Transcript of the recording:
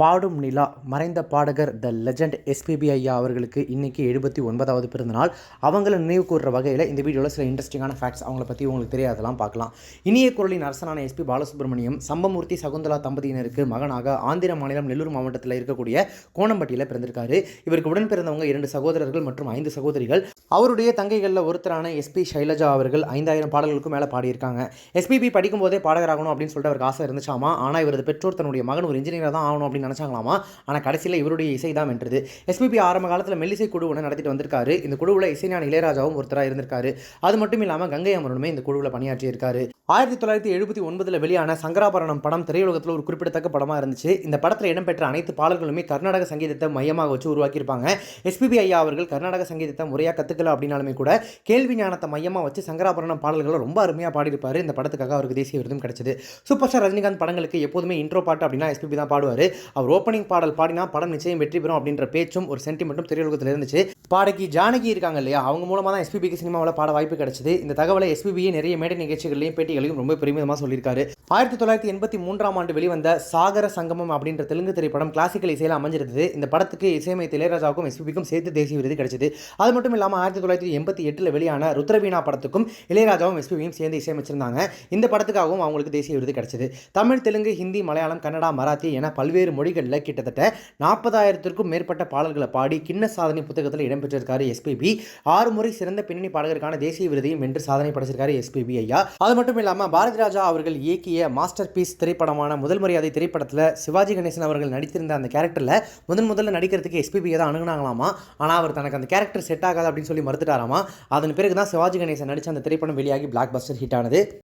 பாடும் நிலா மறைந்த பாடகர் த லெஜண்ட் எஸ்பிபி ஐயா அவர்களுக்கு இன்றைக்கி எழுபத்தி ஒன்பதாவது பிறந்தநாள். அவங்கள நினைவு கூறுற வகையில் இந்த வீடியோவில் சில இன்ட்ரெஸ்டிங்கான ஃபேக்ட்ஸ் அவங்கள பற்றி உங்களுக்கு தெரியாதெல்லாம் பார்க்கலாம். இனிய குரலின் அரசனான எஸ்பி பாலசுப்ரமணியம் சம்பமூர்த்தி சகுந்தலா தம்பதியினருக்கு மகனாக ஆந்திர மாநிலம் நெல்லூர் மாவட்டத்தில் இருக்கக்கூடிய கோணம்பட்டியில் பிறந்திருக்காரு. இவருக்கு உடன் பிறந்தவங்க இரண்டு சகோதரர்கள் மற்றும் ஐந்து சகோதரிகள். அவருடைய தங்கைகளில் ஒருத்தரான எஸ்பி சைலஜா அவர்கள் ஐந்தாயிரம் பாடல்களுக்கும் மேலே பாடியிருக்காங்க. எஸ்பிபி படிக்கும் போதே பாடகராகணும் அப்படின்னு சொல்லிட்டு அவருக்கு ஆசை இருந்துச்சாமா? ஆனால் இவரது பெற்றோர் தன்னுடைய மகன் ஒரு இன்ஜினியராக தான் ஆகணும் அப்படின்னு நினச்சாங்களாமா? ஆனால் கடைசியில் இவருடைய இசை தான் வென்றது. எஸ்பிபி ஆரம்ப காலத்தில் மெல்லிசை குழு ஒன்று நடத்திட்டு வந்திருக்காரு. இந்த குழுவில் இசைஞான இளையராஜாவும் ஒருத்தராக இருந்திருக்காரு. அது மட்டும் இல்லாமல் கங்கை அமரனுமே இந்த குழுவில் பணியாற்றியிருக்காரு. ஆயிரத்தி தொள்ளாயிரத்தி எழுபத்தி ஒன்பதில் வெளியான சங்கராபரணம் படம் திரையுலகத்தில் ஒரு குறிப்பிடத்தக்க படமாக இருந்துச்சு. இந்த படத்தில் இடம்பெற்ற அனைத்து பாடல்களுமே கர்நாடக சங்கீதத்தை மையமாக வச்சு உருவாக்கியிருப்பாங்க. எஸ்பிபி ஐயா அவர்கள் கர்நாடக சங்கீதத்தை முறையாக கற்றுக்கல அப்படின்னாலுமே கூட கேள்வி ஞானத்தை மையமாக வச்சு சங்கராபரணம் பாடல்களை ரொம்ப அருமையாக பாடியிருப்பார். இந்த படத்துக்காக அவருக்கு தேசிய விருதும் கிடைச்சது. சூப்பர் ஸ்டார் ரஜினிகாந்த் படங்களுக்கு எப்போதுமே இன்ட்ரோ பாட்டு அப்படின்னா எஸ்பிபி தான் பாடுவார். அவர் ஓப்பனிங் பாடல் பாடினா படம் நிச்சயம் வெற்றி பெறும் அப்படின்ற பேச்சும் ஒரு சென்டிமெண்ட்டும் திரையுலகத்தில் இருந்துச்சு. பாடகி ஜானகி இருக்காங்க இல்லையா? அவங்க மூலமாக தான் எஸ்பிபிக்கு சினிமாவில் பாட வாய்ப்பு கிடைச்சது. இந்த தகவலை எஸ்பிபியை நிறைய மேடை நிகழ்ச்சிகளையும் பேட்டிகளையும் ரொம்ப பெருமிதமாக சொல்லியிருக்காரு. ஆயிரத்தி தொள்ளாயிரத்தி எண்பத்தி மூன்றாம் ஆண்டு வெளிவந்த சாகர சங்கமம் அப்படின்ற தெலுங்கு திரைப்படம் கிளாசிக்கல் இசையில் அமைஞ்சிருந்தது. இந்த படத்துக்கு இசையமைத்த இளையராஜாவுக்கும் எஸ்பிபிக்கும் சேர்த்து தேசிய விருது கிடைச்சது. அது மட்டும் இல்லாமல் ஆயிரத்தி தொள்ளாயிரத்தி எண்பத்தி எட்டில் வெளியான ருத்ரவீணா படத்துக்கும் இளையராஜாவும் எஸ்பிபியும் சேர்ந்து இசையமைச்சிருந்தாங்க. இந்த படத்துக்காகவும் அவங்களுக்கு தேசிய விருது கிடைச்சது. தமிழ் தெலுங்கு ஹிந்தி மலையாளம் கன்னடா மராத்தி என பல்வேறு மொழி மொழிகளில் கிட்டத்தட்ட நாற்பதாயிரத்திற்கும் மேற்பட்ட பாடல்களை பாடி கிண்ண சாதனை புத்தகத்தில் இடம்பெற்றிருக்காரு எஸ்பிபி ஆறு முறை சிறந்த பின்னணி பாடகருக்கான தேசிய விருதையும் வென்று சாதனை படைச்சிருக்காரு எஸ்பிபி ஐயா. அது மட்டும் இல்லாமல் பாரதி ராஜா அவர்கள் இயக்கிய மாஸ்டர் பீஸ் திரைப்படமான முதல் மரியாதை திரைப்படத்தில் சிவாஜி கணேசன் அவர்கள் நடித்திருந்த அந்த கேரக்டரில் முதன் முதல்ல நடிக்கிறதுக்கு எஸ்பிபியை தான் அணுகுனாங்களாமா? ஆனால் அவர் தனக்கு அந்த கேரக்டர் செட் ஆகாது அப்படின்னு சொல்லி மறுத்துட்டாராமா? அதன் பிறகு தான் சிவாஜி கணேசன் நடித்த அந்த திரைப்படம் வெளியாகி பிளாக் பஸ்டர் ஹிட் ஆனது.